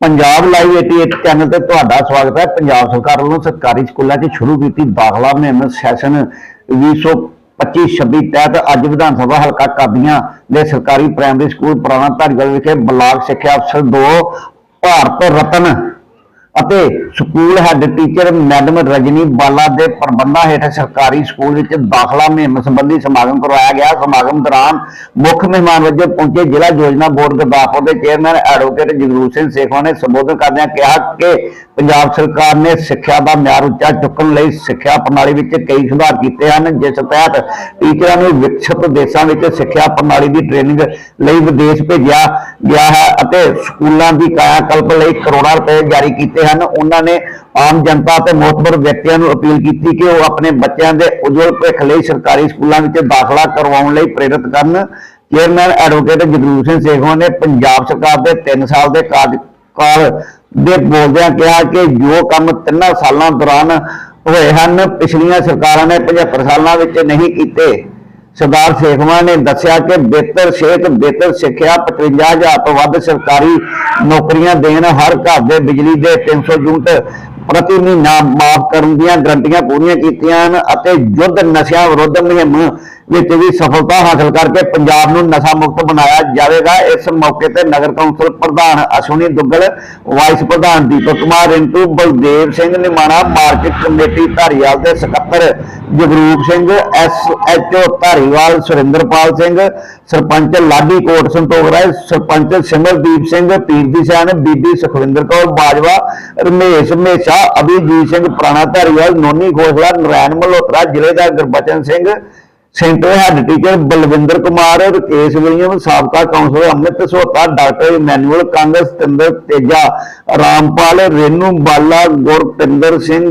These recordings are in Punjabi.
ਪੰਜਾਬ ਲਾਈਵ 88 ਚੈਨਲ ਤੇ ਤੁਹਾਡਾ ਸਵਾਗਤ ਹੈ। ਪੰਜਾਬ ਸਰਕਾਰ ਵੱਲੋਂ ਸਰਕਾਰੀ ਸਕੂਲਾਂ 'ਚ ਸ਼ੁਰੂ ਕੀਤੀ ਦਾਖਲਾ ਮੁਹਿੰਮ। ਸੈਸ਼ਨ 2025-26 ਤਹਿਤ ਅੱਜ ਵਿਧਾਨ ਸਭਾ ਹਲਕਾ ਕਾਦੀਆਂ ਦੇ ਸਰਕਾਰੀ ਪ੍ਰਾਇਮਰੀ ਸਕੂਲ ਪੁਰਾਣਾ ਧਾਰੀਵਾਲ ਵਿਖੇ ਬਲਾਕ ਸਿੱਖਿਆ ਅਫਸਰ 2 ਭਾਰਤ ਰਤਨ ਅਤੇ school head teacher madam Rajni Bala ਦੇ ਪ੍ਰਬੰਧਾਂ ਹੇਠ ਸਰਕਾਰੀ ਸਕੂਲ ਵਿੱਚ ਦਾਖਲਾ ਮੁਹਿੰਮ ਸੰਬੰਧੀ ਸਮਾਗਮ ਕਰਵਾਇਆ ਗਿਆ। ਸਮਾਗਮ ਦੌਰਾਨ ਮੁੱਖ ਮਹਿਮਾਨ ਵਜੋਂ ਪਹੁੰਚੇ ਜ਼ਿਲ੍ਹਾ ਯੋਜਨਾ ਬੋਰਡ ਗੁਰਦਾਸਪੁਰ ਦੇ ਚੇਅਰਮੈਨ ਐਡਵੋਕੇਟ ਜਗਰੂਪ ਸਿੰਘ ਸੇਖਵਾ ਨੇ ਸੰਬੋਧਨ ਕਰਦਿਆਂ ਕਿਹਾ ਕਿ ਪੰਜਾਬ ਸਰਕਾਰ ਨੇ ਸਿੱਖਿਆ ਦਾ ਮਿਆਰ ਉੱਚਾ ਚੁੱਕਣ ਲਈ ਸਿੱਖਿਆ ਪ੍ਰਣਾਲੀ ਵਿੱਚ ਕਈ ਸੁਧਾਰ ਕੀਤੇ ਹਨ, ਜਿਸ ਤਹਿਤ ਟੀਚਰਾਂ ਨੂੰ ਵਿਕਸਿਤ ਦੇਸ਼ਾਂ ਵਿੱਚ ਸਿੱਖਿਆ ਪ੍ਰਣਾਲੀ ਦੀ ਟ੍ਰੇਨਿੰਗ ਲਈ ਵਿਦੇਸ਼ ਭੇਜਿਆ ਗਿਆ ਹੈ ਅਤੇ ਸਕੂਲਾਂ ਦੀ ਕਾਇਆ ਕਲਪ ਲਈ ਕਰੋੜਾਂ ਰੁਪਏ ਜਾਰੀ ਕੀਤੇ ਹਨ, ਉਹਨਾਂ ਨੇ ਆਮ ਜਨਤਾ ਅਤੇ ਮੋਤਬਰ ਵਿਅਕਤੀਆਂ ਨੂੰ ਅਪੀਲ ਕੀਤੀ ਕਿ ਉਹ ਆਪਣੇ ਬੱਚਿਆਂ ਦੇ ਉਜਵਲ ਭਵਿੱਖ ਲਈ ਸਰਕਾਰੀ ਸਕੂਲਾਂ ਵਿੱਚ ਦਾਖਲਾ ਕਰਵਾਉਣ ਲਈ ਪ੍ਰੇਰਿਤ ਕਰਨ। ਚੇਅਰਮੈਨ ਐਡਵੋਕੇਟ ਜਗਰੂਪ ਸਿੰਘ ਸੇਖਵਾਂ ਨੇ ਪੰਜਾਬ ਸਰਕਾਰ ਦੇ 3 ਸਾਲ ਦੇ ਕਾਰਜਕਾਲ ਦੇ ਬੋਲਦਿਆਂ ਕਿਹਾ ਕਿ ਜੋ ਕੰਮ ਤਿੰਨਾਂ ਸਾਲਾਂ ਦੌਰਾਨ ਹੋਏ ਹਨ, ਪਿਛਲੀਆਂ ਸਰਕਾਰਾਂ ਨੇ 75 ਸਾਲਾਂ ਵਿੱਚ ਨਹੀਂ ਕੀਤੇ। ਸਰਦਾਰ ਸੇਖਵਾਂ ਨੇ ਦੱਸਿਆ ਕਿ ਬਿਹਤਰ ਸਿਹਤ, ਬਿਹਤਰ ਸਿੱਖਿਆ 55000 ਤੋਂ ਵੱਧ ਸਰਕਾਰੀ ਨੌਕਰੀਆਂ ਦੇਣ ਹਰ ਘਰ ਦੇ ਬਿਜਲੀ ਦੇ 300 ਯੂਨਿਟ ਪ੍ਰਤੀ ਮਹੀਨਾ ਮਾਫ ਕਰਨ ਦੀਆਂ ਗਰੰਟੀਆਂ ਪੂਰੀਆਂ ਕੀਤੀਆਂ ਹਨ ਅਤੇ ਯੁੱਧ ਨਸ਼ਿਆਂ ਵਿਰੁੱਧ ਮੁਹਿੰਮ ਵਿੱਚ ਵੀ ਸਫਲਤਾ ਹਾਸਲ ਕਰਕੇ ਪੰਜਾਬ ਨੂੰ ਨਸ਼ਾ ਮੁਕਤ ਬਣਾਇਆ ਜਾਵੇਗਾ। ਇਸ ਮੌਕੇ ਤੇ ਨਗਰ ਕੌਂਸਲ ਪ੍ਰਧਾਨ ਅਸ਼ਵਨੀ ਦੁੱਗਲ, ਵਾਈਸ ਪ੍ਰਧਾਨ ਦੀਪਕ ਕੁਮਾਰ, ਰਿੰਟੂ ਬਲਦੇਵ ਸਿੰਘ ਨਿਮਾਣਾ, ਮਾਰਕੀਟ ਕਮੇਟੀ ਧਾਰੀਵਾਲ ਦੇ ਸਕੱਤਰ ਜਗਰੂਪ ਸਿੰਘ, ਐਸ ਐਸਐਚਓ ਧਾਰੀਵਾਲ ਸੁਰਿੰਦਰਪਾਲ ਸਿੰਘ, ਸਰਪੰਚ ਲਾਡੀ ਕੋਟ ਸੰਤੋਖਰਾ ਸਰਪੰਚ ਸਿਮਰਦੀਪ ਸਿੰਘ ਪੀਰਦੀ ਸੈਨ, ਬੀਬੀ ਸੁਖਵਿੰਦਰ ਕੌਰ ਬਾਜਵਾ, ਰਮੇਸ਼ ਮੇਸ਼ਾ ਅਭਿਜੀਤ ਸਿੰਘ ਪ੍ਰਾਣਾ ਧਾਰੀਵਾਲ, ਨੋਨੀ ਖੋਸਲਾ ਨਰੈਣ ਮਲਹੋਤਰਾ, ਜ਼ਿਲ੍ਹੇ ਦਾ Gurbachan Singh centre head teacher Balwinder Kumar Rakesh William ਸਾਬਕਾ councillor Amrit Sota, doctor Emmanuel Kang Satinder Teja, Rampal Renu Bala, Gurpinder Singh,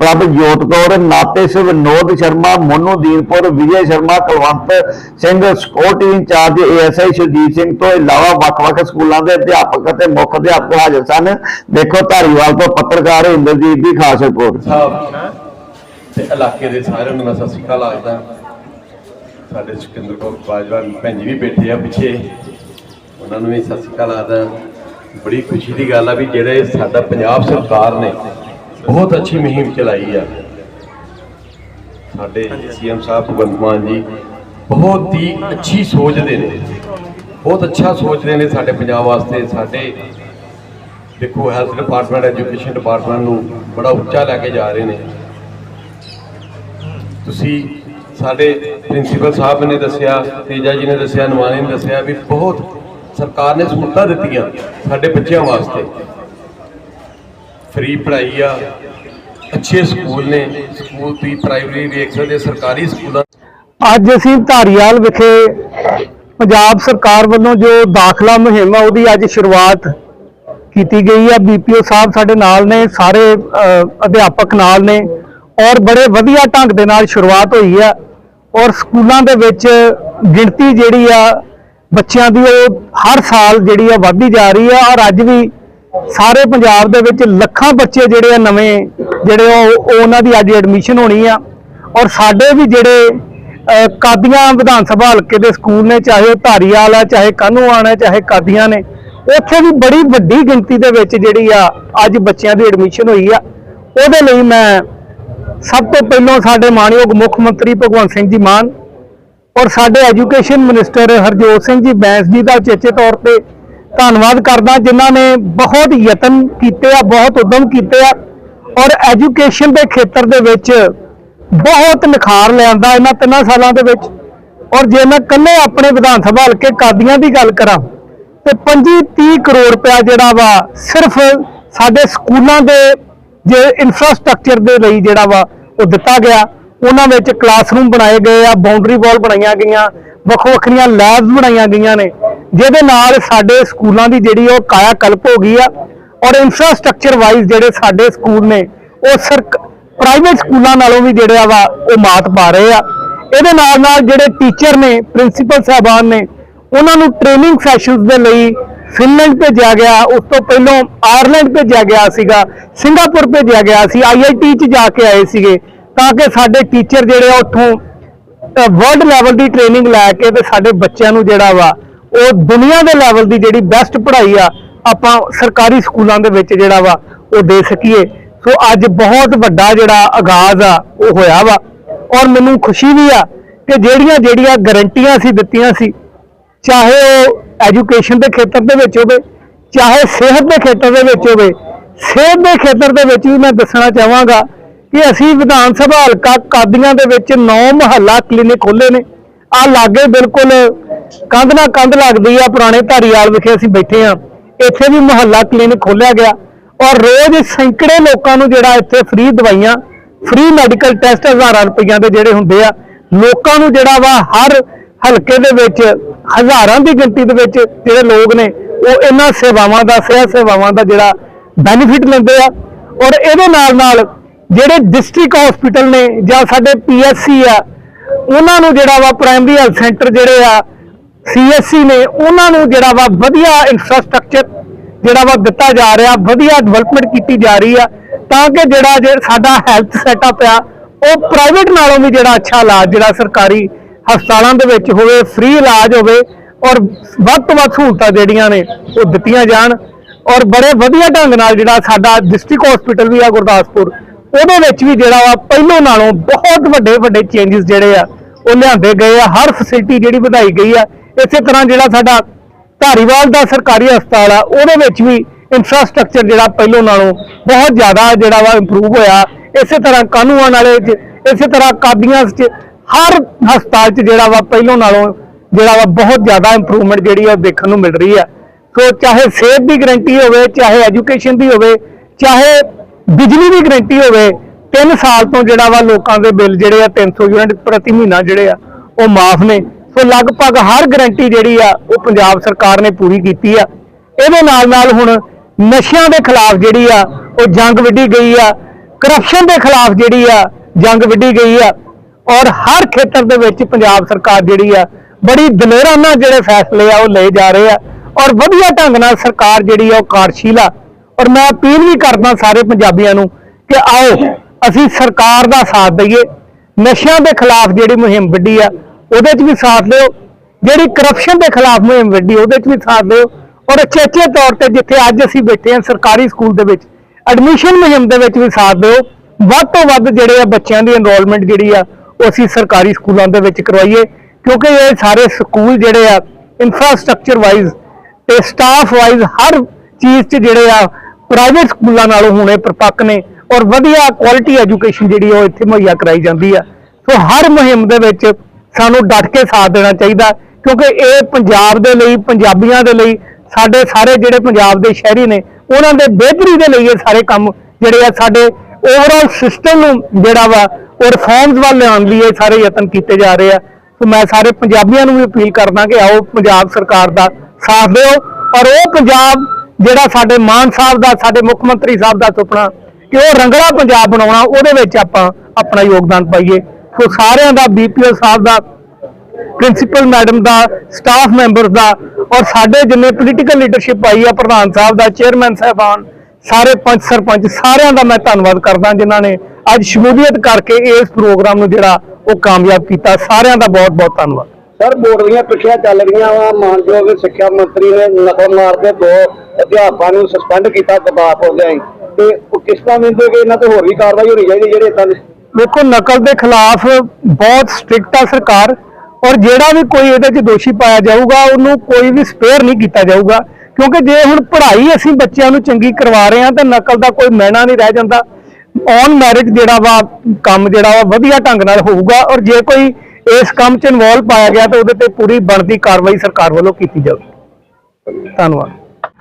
Prabhjot Kaur, ਨਾਤੇ Shiv Vinod Sharma, Monu Deenpur, Vijay Sharma, Kulwant Singh security in charge ASI Sharjeet Singh ਤੋਂ ਇਲਾਵਾ ਵੱਖ-ਵੱਖ ਸਕੂਲਾਂ ਦੇ ਅਧਿਆਪਕ ਅਤੇ ਮੁੱਖ ਅਧਿਆਪਕ ਹਾਜ਼ਰ ਸਨ। ਦੇਖੋ ਧਾਰੀਵਾਲ ਤੋਂ ਪੱਤਰਕਾਰ ਇੰਦਰਜੀਤ ਦੀ ਖਾਸ ਰਿਪੋਰਟ। ਤੇ ਇਲਾਕੇ ਦੇ ਸਾਰਿਆਂ ਨੂੰ ਮੈਂ ਸਤਿ ਸ਼੍ਰੀ ਅਕਾਲ ਆਖਦਾ। ਸਾਡੇ ਸੁਖਿੰਦਰ ਕੌਰ ਬਾਜਵਾ ਭੈਣ ਜੀ ਵੀ ਬੈਠੇ ਆ ਪਿੱਛੇ। ਉਹਨਾਂ ਨੂੰ ਵੀ ਸਤਿ ਸ਼੍ਰੀ ਅਕਾਲ ਆਖਦਾ ਬੜੀ ਖੁਸ਼ੀ ਦੀ ਗੱਲ ਆ ਵੀ ਜਿਹੜੇ ਸਾਡਾ ਪੰਜਾਬ ਸਰਕਾਰ ਨੇ ਬਹੁਤ ਅੱਛੀ ਮੁਹਿੰਮ ਚਲਾਈ ਆ। ਸਾਡੇ ਸੀਐਮ ਸਾਹਿਬ ਭਗਵੰਤ ਮਾਨ ਜੀ ਬਹੁਤ ਹੀ ਅੱਛੀ ਸੋਚਦੇ ਨੇ। ਬਹੁਤ ਅੱਛਾ ਸੋਚਦੇ ਨੇ ਸਾਡੇ ਪੰਜਾਬ ਵਾਸਤੇ। ਸਾਡੇ ਦੇਖੋ ਹੈਲਥ ਡਿਪਾਰਟਮੈਂਟ, ਐਜੂਕੇਸ਼ਨ ਡਿਪਾਰਟਮੈਂਟ ਨੂੰ ਬੜਾ ਉੱਚਾ ਲੈ ਕੇ ਜਾ ਰਹੇ ਨੇ। ਤੁਸੀਂ ਸਾਡੇ ਪ੍ਰਿੰਸੀਪਲ ਸਾਹਿਬ ਨੇ ਦੱਸਿਆ, ਤੇਜਾ ਜੀ ਨੇ ਦੱਸਿਆ, ਨਵਾਨੀ ਨੇ ਦੱਸਿਆ ਵੀ ਬਹੁਤ ਸਰਕਾਰ ਨੇ ਸਹੂਲਤਾਂ ਦਿੱਤੀਆਂ ਸਾਡੇ ਬੱਚਿਆਂ ਵਾਸਤੇ। ਫ੍ਰੀ ਪੜ੍ਹਾਈ ਆ, ਅੱਛੇ ਸਕੂਲ ਨੇ, ਸਕੂਲ ਤੁਸੀਂ ਪ੍ਰਾਇਮਰੀ ਵੇਖ ਸਕਦੇ ਸਰਕਾਰੀ ਸਕੂਲਾਂ ਅੱਜ ਅਸੀਂ ਧਾਰੀਵਾਲ ਵਿਖੇ ਪੰਜਾਬ ਸਰਕਾਰ ਵੱਲੋਂ ਜੋ ਦਾਖਲਾ ਮੁਹਿੰਮ ਆ, ਉਹਦੀ ਅੱਜ ਸ਼ੁਰੂਆਤ ਕੀਤੀ ਗਈ ਆ। ਬੀਪੀਓ ਸਾਹਿਬ ਸਾਡੇ ਨਾਲ ਨੇ, ਸਾਰੇ ਅਧਿਆਪਕ ਨਾਲ ਨੇ। ਔਰ ਬੜੇ ਵਧੀਆ ਢੰਗ ਦੇ ਨਾਲ ਸ਼ੁਰੂਆਤ ਹੋਈ ਆ ਔਰ ਸਕੂਲਾਂ ਦੇ ਵਿੱਚ ਗਿਣਤੀ ਜਿਹੜੀ ਆ ਬੱਚਿਆਂ ਦੀ ਉਹ ਹਰ ਸਾਲ ਜਿਹੜੀ ਆ ਵੱਧਦੀ ਜਾ ਰਹੀ ਆ ਔਰ ਅੱਜ ਵੀ ਸਾਰੇ ਪੰਜਾਬ ਦੇ ਵਿੱਚ ਲੱਖਾਂ ਬੱਚੇ ਜਿਹੜੇ ਆ ਨਵੇਂ ਜਿਹੜੇ ਉਹ ਉਹ ਉਹਨਾਂ ਦੀ ਅੱਜ ਐਡਮਿਸ਼ਨ ਹੋਣੀ ਆ ਔਰ ਸਾਡੇ ਵੀ ਜਿਹੜੇ ਕਾਦੀਆਂ ਵਿਧਾਨ ਸਭਾ ਹਲਕੇ ਦੇ ਸਕੂਲ ਨੇ, ਚਾਹੇ ਉਹ ਧਾਰੀਵਾਲ ਆ, ਚਾਹੇ ਕਾਨੂੰਆਣ ਹੈ ਚਾਹੇ ਕਾਦੀਆਂ ਨੇ, ਉੱਥੇ ਵੀ ਬੜੀ ਵੱਡੀ ਗਿਣਤੀ ਦੇ ਵਿੱਚ ਜਿਹੜੀ ਆ ਅੱਜ ਬੱਚਿਆਂ ਦੀ ਐਡਮਿਸ਼ਨ ਹੋਈ ਆ। ਉਹਦੇ ਲਈ ਮੈਂ ਸਭ ਤੋਂ ਪਹਿਲਾਂ ਸਾਡੇ ਮਾਨਯੋਗ ਮੁੱਖ ਮੰਤਰੀ ਭਗਵੰਤ ਸਿੰਘ ਜੀ ਮਾਨ ਔਰ ਸਾਡੇ ਐਜੂਕੇਸ਼ਨ ਮਿਨਿਸਟਰ ਹਰਜੋਤ ਸਿੰਘ ਜੀ ਬੈਂਸ ਜੀ ਦਾ ਉਚੇਚੇ ਤੌਰ ਤੇ ਧੰਨਵਾਦ ਕਰਦਾ, ਜਿਨ੍ਹਾਂ ਨੇ ਬਹੁਤ ਯਤਨ ਕੀਤੇ ਆ, ਬਹੁਤ ਉਦਮ ਕੀਤੇ ਆ ਔਰ ਐਜੂਕੇਸ਼ਨ ਦੇ ਖੇਤਰ ਦੇ ਵਿੱਚ ਬਹੁਤ ਨਿਖਾਰ ਲਿਆਂਦਾ ਇਹਨਾਂ ਤਿੰਨਾਂ ਸਾਲਾਂ ਦੇ ਵਿੱਚ। ਔਰ ਜੇ ਮੈਂ ਕੱਲੇ ਆਪਣੇ ਵਿਧਾਨ ਸਭਾ ਹਲਕੇ ਕਾਦੀਆਂ ਦੀ ਗੱਲ ਕਰਾਂ, ਤੇ 25 30 ਕਰੋੜ ਰੁਪਇਆ ਜਿਹੜਾ ਵਾ ਸਿਰਫ ਸਾਡੇ ਸਕੂਲਾਂ ਦੇ ਜੇ ਇਨਫਰਾਸਟ੍ਰਕਚਰ ਦੇ ਲਈ ਜਿਹੜਾ ਵਾ ਉਹ ਦਿੱਤਾ ਗਿਆ, ਉਹਨਾਂ ਵਿੱਚ ਕਲਾਸਰੂਮ ਬਣਾਏ ਗਏ ਆ ਬਾਉਂਡਰੀ ਵਾਲ ਬਣਾਈਆਂ ਗਈਆਂ ਵੱਖੋ ਵੱਖਰੀਆਂ ਲੈਬਸ ਬਣਾਈਆਂ ਗਈਆਂ ਨੇ, ਜਿਹਦੇ ਨਾਲ ਸਾਡੇ ਸਕੂਲਾਂ ਦੀ ਜਿਹੜੀ ਉਹ ਕਾਇਆ ਕਲਪ ਹੋ ਗਈ ਆ, ਔਰ ਇਨਫਰਾਸਟ੍ਰਕਚਰ ਵਾਈਜ਼ ਜਿਹੜੇ ਸਾਡੇ ਸਕੂਲ ਨੇ, ਉਹ ਸਰਕ ਪ੍ਰਾਈਵੇਟ ਸਕੂਲਾਂ ਨਾਲੋਂ ਵੀ ਜਿਹੜੇ ਆ ਵਾ, ਉਹ ਮਾਤ ਪਾ ਰਹੇ ਆ। ਇਹਦੇ ਨਾਲ ਨਾਲ ਜਿਹੜੇ ਟੀਚਰ ਨੇ ਪ੍ਰਿੰਸੀਪਲ ਸਾਹਿਬਾਨ ਨੇ, ਉਹਨਾਂ ਨੂੰ ਟ੍ਰੇਨਿੰਗ ਸੈਸ਼ਨਸ ਦੇ ਲਈ ਫਿਨਲੈਂਡ ਭੇਜਿਆ ਗਿਆ, ਉਸ ਤੋਂ ਪਹਿਲਾਂ ਆਇਰਲੈਂਡ ਭੇਜਿਆ ਗਿਆ ਸੀਗਾ ਸਿੰਗਾਪੁਰ ਭੇਜਿਆ ਗਿਆ ਸੀ ਆਈਆਈਟੀ ਚ ਜਾ ਕੇ ਆਏ ਸੀਗੇ, ਤਾਂ ਕਿ ਸਾਡੇ ਟੀਚਰ ਜਿਹੜੇ ਆ ਉੱਥੋਂ ਵਰਲਡ ਲੈਵਲ ਦੀ ਟ੍ਰੇਨਿੰਗ ਲੈ ਕੇ ਤੇ ਸਾਡੇ ਬੱਚਿਆਂ ਨੂੰ ਜਿਹੜਾ ਵਾ, ਉਹ ਦੁਨੀਆ ਦੇ ਲੈਵਲ ਦੀ ਜਿਹੜੀ ਬੈਸਟ ਪੜ੍ਹਾਈ ਆ, ਆਪਾਂ ਸਰਕਾਰੀ ਸਕੂਲਾਂ ਦੇ ਵਿੱਚ ਜਿਹੜਾ ਵਾ, ਉਹ ਦੇ ਸਕੀਏ। ਸੋ ਅੱਜ ਬਹੁਤ ਵੱਡਾ ਜਿਹੜਾ ਆਗਾਜ਼ ਆ, ਉਹ ਹੋਇਆ ਵਾ। ਔਰ ਮੈਨੂੰ ਖੁਸ਼ੀ ਵੀ ਆ ਕਿ ਜਿਹੜੀਆਂ ਜਿਹੜੀਆਂ ਗਰੰਟੀਆਂ ਸੀ ਦਿੱਤੀਆਂ ਸੀ, ਚਾਹੇ ਉਹ ਐਜੂਕੇਸ਼ਨ ਦੇ ਖੇਤਰ ਦੇ ਵਿੱਚ ਹੋਵੇ, ਚਾਹੇ ਸਿਹਤ ਦੇ ਖੇਤਰ ਦੇ ਵਿੱਚ ਹੋਵੇ, ਸਿਹਤ ਦੇ ਖੇਤਰ ਦੇ ਵਿੱਚ ਵੀ ਮੈਂ ਦੱਸਣਾ ਚਾਹਾਂਗਾ ਕਿ ਅਸੀਂ ਵਿਧਾਨ ਸਭਾ ਹਲਕਾ ਕਾਦੀਆਂ ਦੇ ਵਿੱਚ ਨੌ ਮਹੱਲਾ ਕਲੀਨਿਕ ਖੋਲੇ ਨੇ। ਆ ਲਾਗੇ ਬਿਲਕੁਲ ਕੰਧ ਨਾਲ ਕੰਧ ਲੱਗਦੀ ਆ, ਪੁਰਾਣੇ ਧਾਰੀਵਾਲ ਵਿਖੇ ਅਸੀਂ ਬੈਠੇ ਆ ਇੱਥੇ ਵੀ ਮਹੱਲਾ ਕਲੀਨਿਕ ਖੋਲਿਆ ਗਿਆ। ਔਰ ਰੋਜ਼ ਸੈਂਕੜੇ ਲੋਕਾਂ ਨੂੰ ਜਿਹੜਾ ਇੱਥੇ ਫ੍ਰੀ ਦਵਾਈਆਂ ਫ੍ਰੀ ਮੈਡੀਕਲ ਟੈਸਟ ਹਜ਼ਾਰਾਂ ਰੁਪਈਆਂ ਦੇ ਜਿਹੜੇ ਹੁੰਦੇ ਆ, ਲੋਕਾਂ ਨੂੰ ਜਿਹੜਾ ਵਾ ਹਰ ਹਲਕੇ ਦੇ ਵਿੱਚ, ਹਜ਼ਾਰਾਂ ਦੀ ਗਿਣਤੀ ਦੇ ਵਿੱਚ ਜਿਹੜੇ ਲੋਕ ਨੇ, ਉਹ ਇਹਨਾਂ ਸੇਵਾਵਾਂ ਦਾ, ਸਿਹਤ ਸੇਵਾਵਾਂ ਦਾ ਜਿਹੜਾ ਬੈਨੀਫਿਟ ਲੈਂਦੇ ਆ। ਔਰ ਇਹਦੇ ਨਾਲ ਨਾਲ ਜਿਹੜੇ ਡਿਸਟ੍ਰਿਕਟ ਹਸਪੀਟਲ ਨੇ ਜਾਂ ਸਾਡੇ ਪੀਐਸਸੀ ਆ, ਉਹਨਾਂ ਨੂੰ ਜਿਹੜਾ ਵਾ ਪ੍ਰਾਇਮਰੀ ਹੈਲਥ ਸੈਂਟਰ ਜਿਹੜੇ ਆ ਸੀਐਸਸੀ ਨੇ, ਉਹਨਾਂ ਨੂੰ ਜਿਹੜਾ ਵਾ ਵਧੀਆ ਇਨਫਰਾਸਟ੍ਰਕਚਰ ਜਿਹੜਾ ਵਾ ਦਿੱਤਾ ਜਾ ਰਿਹਾ, ਵਧੀਆ ਡਿਵੈਲਪਮੈਂਟ ਕੀਤੀ ਜਾ ਰਹੀ ਆ, ਤਾਂ ਕਿ ਜਿਹੜਾ ਜੇ ਸਾਡਾ ਹੈਲਥ ਸੈਟਅਪ ਆ, ਉਹ ਪ੍ਰਾਈਵੇਟ ਨਾਲੋਂ ਵੀ ਜਿਹੜਾ ਅੱਛਾ ਇਲਾਜ ਜਿਹੜਾ ਸਰਕਾਰੀ ਹਸਪਤਾਲਾਂ ਦੇ ਵਿੱਚ ਹੋਵੇ ਫ੍ਰੀ ਇਲਾਜ ਹੋਵੇ ਔਰ ਵੱਧ ਤੋਂ ਵੱਧ ਸਹੂਲਤਾਂ ਜਿਹੜੀਆਂ ਨੇ, ਉਹ ਦਿੱਤੀਆਂ ਜਾਣ ਔਰ ਬੜੇ ਵਧੀਆ ਢੰਗ ਨਾਲ ਜਿਹੜਾ ਸਾਡਾ ਡਿਸਟ੍ਰਿਕਟ ਹਸਪੀਟਲ ਵੀ ਆ ਗੁਰਦਾਸਪੁਰ, ਉਹਦੇ ਵਿੱਚ ਵੀ ਜਿਹੜਾ ਵਾ ਪਹਿਲੋਂ ਨਾਲੋਂ ਬਹੁਤ ਵੱਡੇ ਵੱਡੇ ਚੇਂਜਸ ਜਿਹੜੇ ਆ, ਉਹ ਲਿਆਂਦੇ ਗਏ ਆ। ਹਰ ਫੈਸਿਲਿਟੀ ਜਿਹੜੀ ਵਧਾਈ ਗਈ ਆ, ਇਸੇ ਤਰ੍ਹਾਂ ਜਿਹੜਾ ਸਾਡਾ ਧਾਰੀਵਾਲ ਦਾ ਸਰਕਾਰੀ ਹਸਪਤਾਲ ਆ, ਉਹਦੇ ਵਿੱਚ ਵੀ ਇਨਫਰਾਸਟ੍ਰਕਚਰ ਜਿਹੜਾ ਪਹਿਲੋਂ ਨਾਲੋਂ ਬਹੁਤ ਜ਼ਿਆਦਾ ਜਿਹੜਾ ਵਾ ਇੰਪਰੂਵ ਹੋਇਆ। ਇਸੇ ਤਰ੍ਹਾਂ ਕਾਨੂੰਨ ਵਾਲੇ ਚ, ਇਸੇ ਤਰ੍ਹਾਂ ਕਾਦੀਆਂ ਚ ਹਰ ਹਸਪਤਾਲ ਚ ਜਿਹੜਾ ਵਾ ਪਹਿਲੋਂ ਨਾਲੋਂ ਜਿਹੜਾ ਵਾ ਬਹੁਤ ਜ਼ਿਆਦਾ ਇੰਪਰੂਵਮੈਂਟ ਜਿਹੜੀ ਆ ਦੇਖਣ ਨੂੰ ਮਿਲ ਰਹੀ ਆ। ਸੋ ਚਾਹੇ ਸਿਹਤ ਦੀ ਗਰੰਟੀ ਹੋਵੇ, ਚਾਹੇ ਐਜੂਕੇਸ਼ਨ ਦੀ ਹੋਵੇ, ਚਾਹੇ ਬਿਜਲੀ ਦੀ ਗਰੰਟੀ ਹੋਵੇ 3 ਸਾਲ ਤੋਂ ਜਿਹੜਾ ਵਾ ਲੋਕਾਂ ਦੇ ਬਿੱਲ ਜਿਹੜੇ ਆ 300 ਯੂਨਿਟ ਪ੍ਰਤੀ ਮਹੀਨਾ ਜਿਹੜੇ ਆ, ਉਹ ਮਾਫ ਨੇ। ਸੋ ਲਗਭਗ ਹਰ ਗਰੰਟੀ ਜਿਹੜੀ ਆ, ਉਹ ਪੰਜਾਬ ਸਰਕਾਰ ਨੇ ਪੂਰੀ ਕੀਤੀ ਆ। ਇਹਦੇ ਨਾਲ ਨਾਲ ਹੁਣ ਨਸ਼ਿਆਂ ਦੇ ਖਿਲਾਫ ਜਿਹੜੀ ਆ, ਉਹ ਜੰਗ ਵਿੱਢੀ ਗਈ ਆ। ਕਰਪਸ਼ਨ ਦੇ ਖਿਲਾਫ ਜਿਹੜੀ ਆ, ਜੰਗ ਵਿੱਢੀ ਗਈ ਆ। ਔਰ ਹਰ ਖੇਤਰ ਦੇ ਵਿੱਚ ਪੰਜਾਬ ਸਰਕਾਰ ਜਿਹੜੀ ਆ, ਬੜੀ ਦਲੇਰਾਨਾ ਜਿਹੜੇ ਫੈਸਲੇ ਆ ਉਹ ਲਏ ਜਾ ਰਹੇ ਆ। ਔਰ ਵਧੀਆ ਢੰਗ ਨਾਲ ਸਰਕਾਰ ਜਿਹੜੀ ਆ ਉਹ ਕਾਰਜਸ਼ੀਲ ਆ। ਔਰ ਮੈਂ ਅਪੀਲ ਵੀ ਕਰਦਾ ਸਾਰੇ ਪੰਜਾਬੀਆਂ ਨੂੰ ਕਿ ਆਓ, ਅਸੀਂ ਸਰਕਾਰ ਦਾ ਸਾਥ ਦਈਏ। ਨਸ਼ਿਆਂ ਦੇ ਖਿਲਾਫ ਜਿਹੜੀ ਮੁਹਿੰਮ ਵਿੱਢੀ ਆ, ਉਹਦੇ 'ਚ ਵੀ ਸਾਥ ਦਿਓ। ਜਿਹੜੀ ਕਰਪਸ਼ਨ ਦੇ ਖਿਲਾਫ ਮੁਹਿੰਮ ਵਿੱਢੀ, ਉਹਦੇ 'ਚ ਵੀ ਸਾਥ ਦਿਓ। ਔਰ ਉਚੇਚੇ ਤੌਰ ਤੇ ਜਿੱਥੇ ਅੱਜ ਅਸੀਂ ਬੈਠੇ ਹਾਂ ਸਰਕਾਰੀ ਸਕੂਲ ਦੇ ਵਿੱਚ ਐਡਮਿਸ਼ਨ ਮੁਹਿੰਮ ਦੇ ਵਿੱਚ ਵੀ ਸਾਥ ਦਿਓ। ਵੱਧ ਤੋਂ ਵੱਧ ਜਿਹੜੇ ਆ ਬੱਚਿਆਂ ਦੀ ਐਨਰੋਲਮੈਂਟ ਜਿਹੜੀ ਆ ਉਹ ਅਸੀਂ ਸਰਕਾਰੀ ਸਕੂਲਾਂ ਦੇ ਵਿੱਚ ਕਰਵਾਈਏ, ਕਿਉਂਕਿ ਇਹ ਸਾਰੇ ਸਕੂਲ ਜਿਹੜੇ ਆ ਇਨਫਰਾਸਟ੍ਰਕਚਰ ਵਾਈਜ਼ ਤੇ ਸਟਾਫ ਵਾਈਜ਼ ਹਰ ਚੀਜ਼ 'ਚ ਜਿਹੜੇ ਆ ਪ੍ਰਾਈਵੇਟ ਸਕੂਲਾਂ ਨਾਲੋਂ ਹੁਣੇ ਪ੍ਰਪੱਕ ਨੇ ਔਰ ਵਧੀਆ ਕੁਆਲਿਟੀ ਐਜੂਕੇਸ਼ਨ ਜਿਹੜੀ ਆ ਉਹ ਇੱਥੇ ਮੁਹੱਈਆ ਕਰਾਈ ਜਾਂਦੀ ਆ। ਸੋ ਹਰ ਮੁਹਿੰਮ ਦੇ ਵਿੱਚ ਸਾਨੂੰ ਡਟ ਕੇ ਸਾਥ ਦੇਣਾ ਚਾਹੀਦਾ, ਕਿਉਂਕਿ ਇਹ ਪੰਜਾਬ ਦੇ ਲਈ, ਪੰਜਾਬੀਆਂ ਦੇ ਲਈ, ਸਾਡੇ ਸਾਰੇ ਜਿਹੜੇ ਪੰਜਾਬ ਦੇ ਸ਼ਹਿਰੀ ਨੇ, ਉਹਨਾਂ ਦੇ ਬਿਹਤਰੀ ਦੇ ਲਈ ਇਹ ਸਾਰੇ ਕੰਮ ਜਿਹੜੇ ਆ ਸਾਡੇ ਓਵਰਆਲ ਸਿਸਟਮ ਨੂੰ ਜਿਹੜਾ ਵਾ, ਉਹ ਰਿਫਾਰਮਸ ਵੱਲ ਲਿਆਉਣ ਲਈ ਇਹ ਸਾਰੇ ਯਤਨ ਕੀਤੇ ਜਾ ਰਹੇ ਆ। ਸੋ ਮੈਂ ਸਾਰੇ ਪੰਜਾਬੀਆਂ ਨੂੰ ਵੀ ਅਪੀਲ ਕਰਦਾ ਕਿ ਆਓ ਪੰਜਾਬ ਸਰਕਾਰ ਦਾ ਸਾਥ ਦਿਓ। ਔਰ ਉਹ ਪੰਜਾਬ ਜਿਹੜਾ ਸਾਡੇ ਮਾਨ ਸਾਹਿਬ ਦਾ, ਸਾਡੇ ਮੁੱਖ ਮੰਤਰੀ ਸਾਹਿਬ ਦਾ ਸੁਪਨਾ ਕਿ ਉਹ ਰੰਗਲਾ ਪੰਜਾਬ ਬਣਾਉਣਾ, ਉਹਦੇ ਵਿੱਚ ਆਪਾਂ ਆਪਣਾ ਯੋਗਦਾਨ ਪਾਈਏ। ਸੋ ਸਾਰਿਆਂ ਦਾ ਬੀਪੀਓ ਸਾਹਿਬ ਦਾ ਪ੍ਰਿੰਸੀਪਲ ਮੈਡਮ ਦਾ ਸਟਾਫ ਮੈਂਬਰਸ ਦਾ ਔਰ ਸਾਡੇ ਜਿੰਨੇ ਪੋਲੀਟੀਕਲ ਲੀਡਰਸ਼ਿਪ ਆਈ ਆ, ਪ੍ਰਧਾਨ ਸਾਹਿਬ ਦਾ ਚੇਅਰਮੈਨ ਸਾਹਿਬਾਨ ਸਾਰੇ ਪੰਚ ਸਰਪੰਚ ਸਾਰਿਆਂ ਦਾ ਮੈਂ ਧੰਨਵਾਦ ਕਰਦਾ ਜਿਨ੍ਹਾਂ ਨੇ ਅੱਜ ਸ਼ਮੂਲੀਅਤ ਕਰਕੇ ਇਸ ਪ੍ਰੋਗਰਾਮ ਨੂੰ ਜਿਹੜਾ ਉਹ ਕਾਮਯਾਬ ਕੀਤਾ। ਸਾਰਿਆਂ ਦਾ ਬਹੁਤ ਬਹੁਤ ਧੰਨਵਾਦ। ਸਰ ਬੋਰਡ ਦੀਆਂ ਪਿੱਛੇ ਚੱਲ ਰਹੀਆਂ ਵਾ। ਮਾਨਯੋਗ ਸਿੱਖਿਆ ਮੰਤਰੀ ਨੇ ਨਕਲ ਮਾਰਦੇ ਦੋ ਅਧਿਆਪਕਾਂ ਨੂੰ ਸਸਪੈਂਡ ਕੀਤਾ ਗੁਰਦਾਸਪੁਰ ਦੇ। ਤੇ ਉਹ ਕਿਸ ਤਰ੍ਹਾਂ ਵੇਂਦੇ ਕਿ ਇਹਨਾਂ ਤੇ ਹੋਰ ਵੀ ਕਾਰਵਾਈ ਹੋਣੀ ਚਾਹੀਦੀ ਜਿਹੜੇ ਇਦਾਂ ਦੇ ਦੇਖੋ ਨਕਲ ਦੇ ਖਿਲਾਫ ਬਹੁਤ ਸਟ੍ਰਿਕਟ ਆ ਸਰਕਾਰ। ਔਰ ਜਿਹੜਾ ਵੀ ਕੋਈ ਇਹਦੇ 'ਚ ਦੋਸ਼ੀ ਪਾਇਆ ਜਾਊਗਾ ਉਹਨੂੰ ਕੋਈ ਵੀ ਸਪੇਅਰ ਨਹੀਂ ਕੀਤਾ ਜਾਊਗਾ। ਕਿਉਂਕਿ ਜੇ ਹੁਣ ਪੜ੍ਹਾਈ ਅਸੀਂ ਬੱਚਿਆਂ ਨੂੰ ਚੰਗੀ ਕਰਵਾ ਰਹੇ ਹਾਂ ਤਾਂ ਨਕਲ ਦਾ ਕੋਈ ਮਹਿਣਾ ਨਹੀਂ ਰਹਿ ਜਾਂਦਾ। ਔਨ ਮੈਰਿਟ ਜਿਹੜਾ ਵਾ ਕੰਮ ਜਿਹੜਾ ਵਾ ਵਧੀਆ ਢੰਗ ਨਾਲ ਹੋਊਗਾ ਔਰ ਜੇ ਕੋਈ ਇਸ ਕੰਮ 'ਚ ਇਨਵੋਲਵ ਪਾਇਆ ਗਿਆ ਤਾਂ ਉਹਦੇ ਤੇ ਪੂਰੀ ਬਣਦੀ ਕਾਰਵਾਈ ਸਰਕਾਰ ਵੱਲੋਂ ਕੀਤੀ ਜਾਊਗੀ। ਧੰਨਵਾਦ।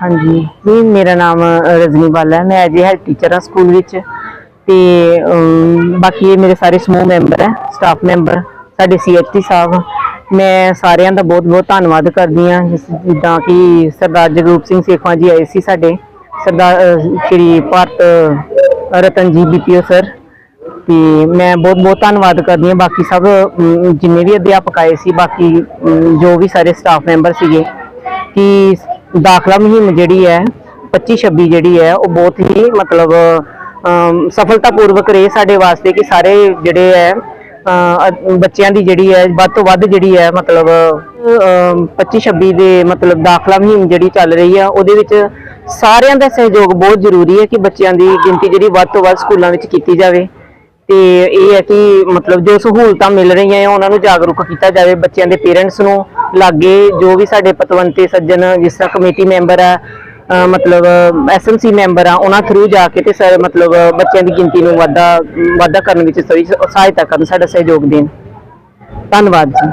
ਹਾਂਜੀ। ਜੀ ਮੇਰਾ ਨਾਮ ਅ, ਰਜਨੀ ਬਾਲਾ ਹੈ। ਮੈਂ ਐਜ ਹੈਡ ਟੀਚਰ ਹਾਂ ਸਕੂਲ ਵਿੱਚ। ਤੇ ਬਾਕੀ ਇਹ ਮੇਰੇ ਸਾਰੇ ਸਮੂਹ ਮੈਂਬਰ ਹੈ ਸਟਾਫ ਮੈਂਬਰ ਸਾਡੇ ਸੀਐਚਟੀ ਸਾਹਿਬ। ਮੈਂ ਸਾਰਿਆਂ ਦਾ ਬਹੁਤ ਬਹੁਤ ਧੰਨਵਾਦ ਕਰਦੀ ਹਾਂ। ਜਿੱਦਾਂ ਕਿ ਸਰਦਾਰ ਜਗਰੂਪ ਸਿੰਘ ਸੇਖਵਾਂ ਜੀ ਆਏ ਸੀ ਸਾਡੇ। ਸਰਦਾਰ ਸ਼੍ਰੀ ਭਾਰਤ ਰਤਨ ਜੀ ਬੀਪੀਓ ਸਰ। ਤੇ ਮੈਂ ਬਹੁਤ ਬਹੁਤ ਧੰਨਵਾਦ ਕਰਦੀ ਹਾਂ। ਬਾਕੀ ਸਭ ਜਿੰਨੇ ਵੀ ਅਧਿਆਪਕ ਆਏ ਸੀ ਬਾਕੀ ਜੋ ਵੀ ਸਾਰੇ ਸਟਾਫ ਮੈਂਬਰ ਸੀਗੇ ਕਿ ਦਾਖਲਾ ਮੁਹਿੰਮ ਜਿਹੜੀ ਹੈ 25 26 ਜਿਹੜੀ ਹੈ ਉਹ ਬਹੁਤ ਹੀ ਮਤਲਬ ਅਮ, ਸਫਲਤਾਪੂਰਵਕ ਰਹੇ ਸਾਡੇ ਵਾਸਤੇ ਕਿ ਸਾਰੇ ਜਿਹੜੇ ਹੈ ਬੱਚਿਆਂ ਦੀ ਜਿਹੜੀ ਹੈ, ਵੱਧ ਤੋਂ ਵੱਧ ਜਿਹੜੀ ਹੈ, ਮਤਲਬ 25-26 ਦੇ, ਮਤਲਬ, ਦਾਖਲਾ ਮੁਹਿੰਮ ਜਿਹੜੀ ਚੱਲ ਰਹੀ ਆ, ਉਹਦੇ ਵਿੱਚ ਸਾਰਿਆਂ ਦਾ ਸਹਿਯੋਗ ਬਹੁਤ ਜ਼ਰੂਰੀ ਹੈ ਕਿ ਬੱਚਿਆਂ ਦੀ ਗਿਣਤੀ ਜਿਹੜੀ ਵੱਧ ਤੋਂ ਵੱਧ ਸਕੂਲਾਂ ਵਿੱਚ ਕੀਤੀ ਜਾਵੇ। ਤੇ ਇਹ ਹੈ ਕਿ, ਮਤਲਬ, ਜੋ ਸਹੂਲਤਾਂ ਮਿਲ ਰਹੀਆਂ ਆ, ਉਹਨਾਂ ਨੂੰ ਜਾਗਰੂਕ ਕੀਤਾ ਜਾਵੇ ਬੱਚਿਆਂ ਦੇ ਪੇਰੈਂਟਸ ਨੂੰ। ਲਾਗੇ ਜੋ ਵੀ ਸਾਡੇ ਪਤਵੰਤੇ, ਸੱਜਣ, ਜਿਸ ਤਰ੍ਹਾਂ ਕਮੇਟੀ ਮੈਂਬਰ ਆ ਮਤਲਬ ਐਸਐਮਸੀ ਮੈਂਬਰ ਆ, ਉਹਨਾਂ ਥਰੂ ਜਾ ਕੇ ਤੇ ਸਰ ਮਤਲਬ ਬੱਚਿਆਂ ਦੀ ਗਿਣਤੀ ਨੂੰ ਵਾਧਾ ਵਾਧਾ ਕਰਨ ਵਿੱਚ ਸਹੀ ਸਹਾਇਤਾ ਕਰਨ, ਸਾਡਾ ਸਹਿਯੋਗ ਦੇਣ। ਧੰਨਵਾਦ ਜੀ।